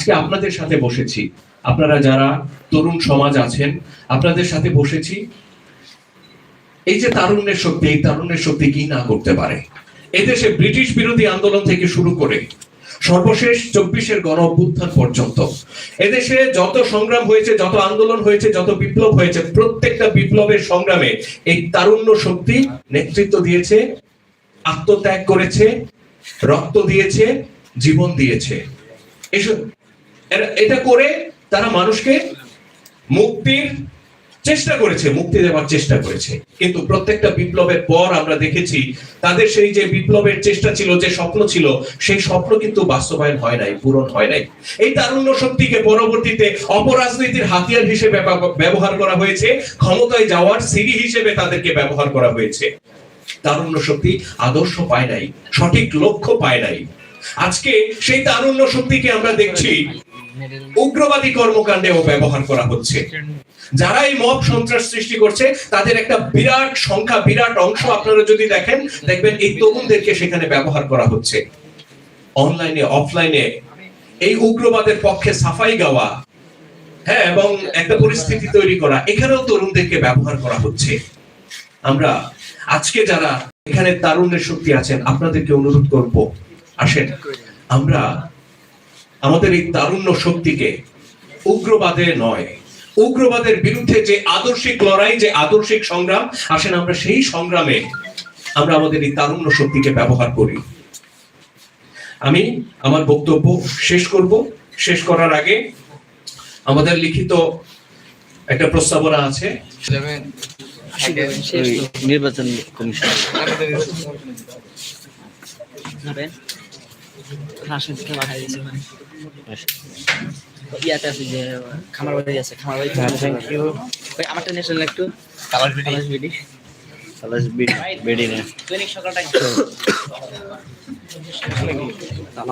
আজকে আপনাদের সাথে বসেছি। আপনারা যারা তরুণ সমাজ আছেন, আপনাদের সাথে বসেছি। এই যে তারুণ্যের শক্তি, এই তারুণ্যের শক্তি কি না করতে পারে? এদেশে ব্রিটিশ বিরোধী আন্দোলন থেকে শুরু করে সর্বশেষ চব্বিশের গণ অভ্যুত্থান পর্যন্ত, এদেশে যত সংগ্রাম হয়েছে, যত আন্দোলন হয়েছে, যত বিপ্লব হয়েছে, প্রত্যেকটা বিপ্লবের সংগ্রামে এই তারুণ্য শক্তি নেতৃত্ব দিয়েছে, আত্মত্যাগ করেছে, রক্ত দিয়েছে, জীবন দিয়েছে। এসব এটা করে তারা মানুষকে মুক্তির চেষ্টা করেছে, মুক্তি দেওয়ার চেষ্টা করেছে। কিন্তু প্রত্যেকটা বিপ্লবের পর আমরা দেখেছি, তাদের সেই যে বিপ্লবের চেষ্টা ছিল, যে স্বপ্ন ছিল, সেই স্বপ্ন কিন্তু বাস্তবায়ন হয় নাই, পূরণ হয় নাই। এই তারুণ্য শক্তিকে পরবর্তীতে অপরাজনীতির হাতিয়ার হিসেবে ব্যবহার করা হয়েছে, ক্ষমতায় যাওয়ার সিঁড়ি হিসেবে তাদেরকে ব্যবহার করা হয়েছে। তারুণ্য শক্তি আদর্শ পায় নাই, সঠিক লক্ষ্য পায় নাই। আজকে সেই তারুণ্য শক্তিকে আমরা দেখছি উগ্রবাদী কর্মকাণ্ডেও ব্যবহার করা হচ্ছে। যারা এই মব সন্ত্রাস সৃষ্টি করছে, তাদের একটা বিরাট সংখ্যা, বিরাট অংশ আপনারা যদি দেখেন, দেখবেন এই তরুণদেরকে সেখানে ব্যবহার করা হচ্ছে। অনলাইনে, অফলাইনে এই উগ্রবাদের পক্ষে সাফাই গাওয়া হ্যাঁ এবং একটা পরিস্থিতি তৈরি করা, এখানেও তরুণদেরকে ব্যবহার করা হচ্ছে। আমরা আজকে যারা এখানে তারুণ্যের শক্তি আছেন, আপনাদেরকে অনুরোধ করব, আসেন, আমরা আমাদের এই তারুণ্য শক্তিকে উগ্রবাদে নয় উগ্রবাদের বিরুদ্ধে যে আদর্শিক লড়াই যে আদর্শিক সংগ্রাম আসেন আমরা সেই সংগ্রামে আমরা আমাদের এই তারুণ্য শক্তিকে ব্যবহার করি। আমি আমার বক্তব্য শেষ করব। শেষ করার আগে আমাদের লিখিত একটা প্রস্তাবনা আছে। নির্বাচন কমিশন। দিয়েছে মানে ইয়াতে আছে যে খামার বাড়ি আছে খামার বাড়ি থ্যাংক ইউ আমারটা একটু। কালার বিডি। খালাস বিডি। কালার বিডি বেডি না। দৈনিক সকালটা